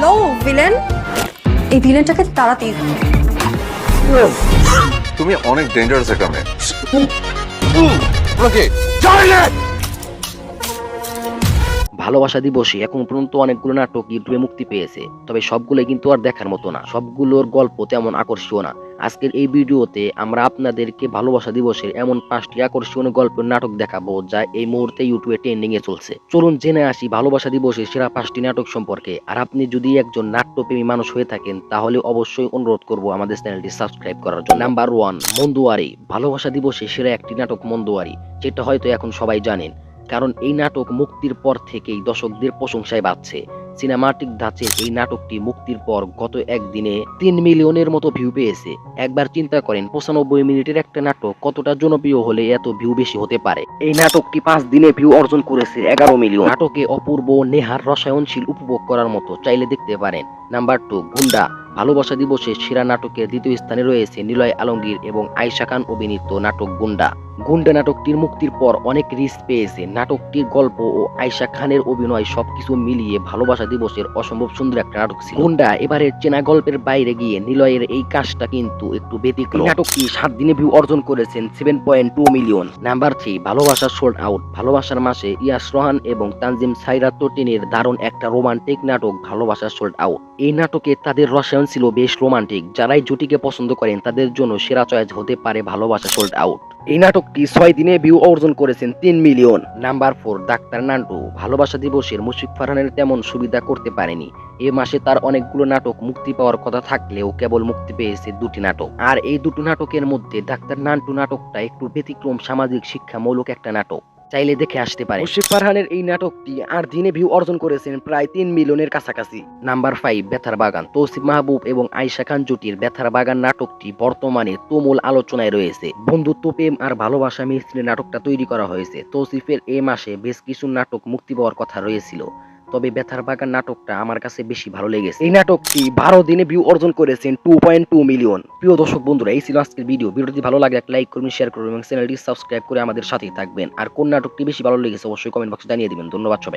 Hello villain এই ভিলেনটাকে তাড়াতে তুমি অনেক ডেঞ্জারাস একটা মেয়ে। ভালোবাসা দিবসে এখন পর্যন্ত অনেকগুলো নাটক ইউটিউবে মুক্তি পেয়েছে তবে সবগুলোই কিন্তু আর দেখার মতো না। সবগুলোর গল্প তেমন আকর্ষণীয় না। আজকের এই ভিডিওতে আমরা আপনাদেরকে ভালোবাসা দিবসের এমন পাঁচটি আকর্ষণীয় গল্পের নাটক দেখাবো যা এই মুহূর্তে ইউটিউবে ট্রেন্ডিং এ চলছে। চলুন জেনে আসি ভালোবাসা দিবসের সেরা পাঁচটি নাটক সম্পর্কে। আর আপনি যদি একজন নাট্যপ্রেমী মানুষ হয়ে থাকেন, তাহলে অবশ্যই অনুরোধ করব আমাদের চ্যানেলটি সাবস্ক্রাইব করার জন্য। নাম্বার ওয়ান মন্দুয়ারি। ভালোবাসা দিবসে সেরা একটি নাটক মন্দুয়ারি, যেটা হয়তো এখন সবাই জানেন, কারণ এই নাটক মুক্তির পর থেকেই দর্শকদের প্রশংসায় বাড়ছে। সিনেমাটিক ধাঁচের এই নাটকটি মুক্তির পর গত একদিনে তিন মিলিয়নের মতো ভিউ পেয়েছে। একবার চিন্তা করেন, পঁচানব্বই মিনিটের একটা নাটক কতটা জনপ্রিয় হলে এত ভিউ বেশি হতে পারে? এই নাটকটি পাঁচ দিনে ভিউ অর্জন করেছে এগারো মিলিয়ন। নাটকে অপূর্ব, নেহার, রসায়নশীল, উপভোগ করার মতো, চাইলে দেখতে পারেন। নাম্বার টু গুন্ডা। ভালোবাসা দিবসে সেরা নাটকের দ্বিতীয় স্থানে রয়েছে নিলয় আলমগীর এবং আয়শা খান অভিনীত নাটক গুন্ডা। গুন্ডা নাটকটির মুক্তির পর অনেক রিস পেয়েছে। নাটকটির গল্প ও আয়শা খানের অভিনয় সবকিছু মিলিয়ে ভালোবাসা দিবসের অসম্ভব সুন্দর একটা নাটক ছিল। গুন্ডা এবারে চেনা গল্পের বাইরে গিয়ে নিলয়ের এই কাজটা কিন্তু একটু ব্যতিক্রম। নাটকটি সাত দিনে ভিউ অর্জন করেছেন seven point two million number three ভালোবাসা সোল্ড আউট ভালোবাসার মাসে ইয়াস রোহান এবং তানজিম সাইরা তোটিনের দারুণ একটা রোমান্টিক নাটক ভালোবাসা সোল্ড আউট এই নাটকে তাদের রসায়ন ছিল বেশ রোমান্টিক যারাই জুটিকে পছন্দ করেন, তাদের জন্য সেরা চয়েস হতে পারে ভালোবাসা সোল্ড আউট এই নাটকটি ছয় দিনে ভিউ অর্জন করেছেন? তিন million number four doctor Nantu. ভালোবাসা দিবসের মুশিক ফারহানের তেমন সুবিধা করতে পারেনি। এ মাসে তার অনেকগুলো নাটক মুক্তি পাওয়ার কথা থাকলেও কেবল মুক্তি পেয়েছে দুটি নাটক। আর এই দুটো নাটকের মধ্যে ডাক্তার নান্টু নাটকটা একটু ব্যতিক্রম সামাজিক শিক্ষামূলক একটা নাটক। চাইলে দেখে আসতে পারে। মুশফিক ফারহানের এই নাটকটি আর দিনে ভিউ অর্জন করেছেন প্রায় তিন মিলিয়নের কাছাকাছি। নাম্বার ফাইভ বেথার বাগান তৌসিফ মাহবুব এবং আয়শা খান জুটির বেথার বাগান নাটকটি বর্তমানে তুমুল আলোচনায় রয়েছে। বন্ধুত্ব প্রেম আর ভালোবাসা মিশ্রে নাটকটা তৈরি করা হয়েছে। তৌসিফের এ মাসে বেশ কিছু নাটক মুক্তি পাওয়ার কথা রয়েছিল। তবে বেথার বাগান নাটকটা আমার কাছে বেশি ভালো লেগেছে। এই নাটকটি বারো দিনে ভিউ অর্জন করেছেন টু পয়েন্ট টু মিলিয়ন প্রিয় দর্শক বন্ধুরা, এই ছিল আজকের ভিডিও ভিডিওটি ভালো লাগে একটা লাইক করবেন শেয়ার করবেন এবং চ্যানেলটি সাবস্ক্রাইব করে আমাদের সাথেই থাকবেন। আর কোন নাটকটি বেশি ভালো লেগেছে অবশ্যই কমেন্ট বক্সে জানিয়ে দিবেন। ধন্যবাদ সবাই